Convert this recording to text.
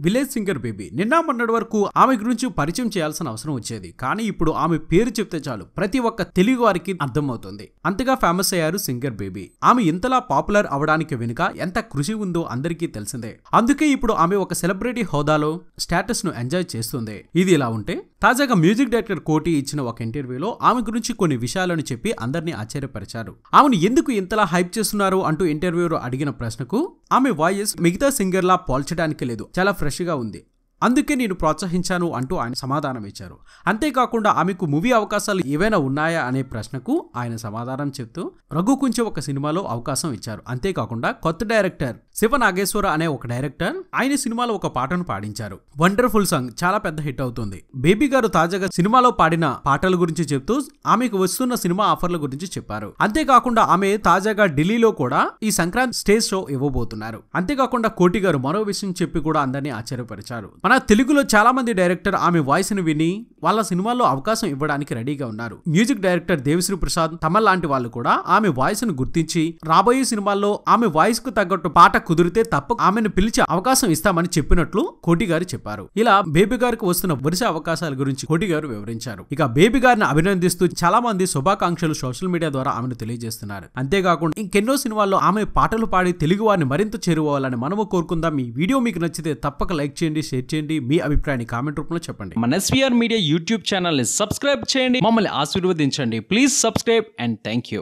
Village singer baby నిన్న మొన్నటి వరకు ఆమె గురించి పరిచయం చేయాల్సిన అవసరం వచ్చేది. కానీ ఇప్పుడు ఆమె పేరు చెప్తే చాలు. ప్రతి ఒక్క తెలుగు వారికి అర్థమవుతుంది. అంతగా ఫేమస్ అయ్యారు సింగర్ బేబీ. ఆమె ఇంతలా పాపులర్ అవడానికి వెనుక ఎంత కృషి ఉందో అందరికీ తెలిసిందే. అందుకే ఇప్పుడు ఆమె ఒక సెలబ్రిటీ హోదాలో స్టేటస్ను ఎంజాయ్ చేస్తుంది. ఇది ఇలా ఉంటే తాజాగా మ్యూజిక్ డైరెక్టర్ కోటి ఇచ్చిన ఒక ఇంటర్వ్యూలో ఆమె గురించి కొన్ని విషయాలను చెప్పి అందరినీ ఆశ్చర్యపరిచారు. ఆమెను ఎందుకు ఇంతలా హైప్ చేస్తున్నారు అంటూ ఇంటర్వ్యూలో అడిగిన ప్రశ్నకు ఆమె వాయిస్ మిగతా సింగర్లా పోల్చడానికి లేదు. చాలా ఫ్రెష్గా ఉంది. అందుకే నేను ప్రోత్సహించాను అంటూ ఆయన సమాధానం ఇచ్చారు. అంతేకాకుండా ఆమెకు మూవీ అవకాశాలు ఏవైనా ఉన్నాయా అనే ప్రశ్నకు ఆయన సమాధానం చెప్తూ రఘుకుంచె ఒక సినిమాలో అవకాశం ఇచ్చారు. అంతేకాకుండా కొత్త డైరెక్టర్ శివ నాగేశ్వర అనే ఒక డైరెక్టర్ ఆయన సినిమాలో ఒక పాటను పాడించారు. వండర్ఫుల్ సాంగ్ చాలా పెద్ద హిట్ అవుతుంది. బేబీ గారు తాజాగా సినిమాలో పాడిన పాటల గురించి చెప్తూ ఆమెకు వస్తున్న సినిమా ఆఫర్ల గురించి చెప్పారు. అంతేకాకుండా ఆమె తాజాగా ఢిల్లీలో కూడా ఈ సంక్రాంతి స్టేజ్ షో ఇవ్వబోతున్నారు. అంతేకాకుండా కోటి గారు మరో విషయం చెప్పి కూడా అందరినీ ఆశ్చర్యపరిచారు. మన తెలుగులో చాలామంది డైరెక్టర్ ఆమె వాయిస్ని విని వాళ్ళ సినిమాల్లో అవకాశం ఇవ్వడానికి రెడీగా ఉన్నారు. మ్యూజిక్ డైరెక్టర్ దేవిశ్రీ ప్రసాద్ తమల్ లాంటి వాళ్ళు కూడా ఆమె వాయిస్ను గుర్తించి రాబోయే సినిమాల్లో ఆమె వాయిస్కు తగ్గట్టు పాట కుదిరితే తప్ప ఆమెను పిలిచే అవకాశం ఇస్తామని చెప్పినట్లు కోటి గారు చెప్పారు. ఇలా బేబీ గారికి వస్తున్న వరుస అవకాశాల గురించి కోటి గారు వివరించారు. ఇక బేబీ గారిని అభినందిస్తూ చాలా మంది శుభాకాంక్షలు సోషల్ మీడియా ద్వారా ఆమెను తెలియజేస్తున్నారు. అంతేకాకుండా ఇంకెన్నో సినిమాల్లో ఆమె పాటలు పాడి తెలుగు వారిని మరింత చేరుకోవాలని మనము కోరుకుందాం. ఈ వీడియో మీకు నచ్చితే తప్పక లైక్ చేయండి షేర్ చేయండి. మీ అభిప్రాయాన్ని కామెంట్ రూపంలో చెప్పండి. మన ఎస్వీఆర్ మీడియా యూట్యూబ్ ఛానల్ని సబ్స్క్రైబ్ చేయండి. మమ్మల్ని ఆశీర్వదించండి. Please subscribe and thank you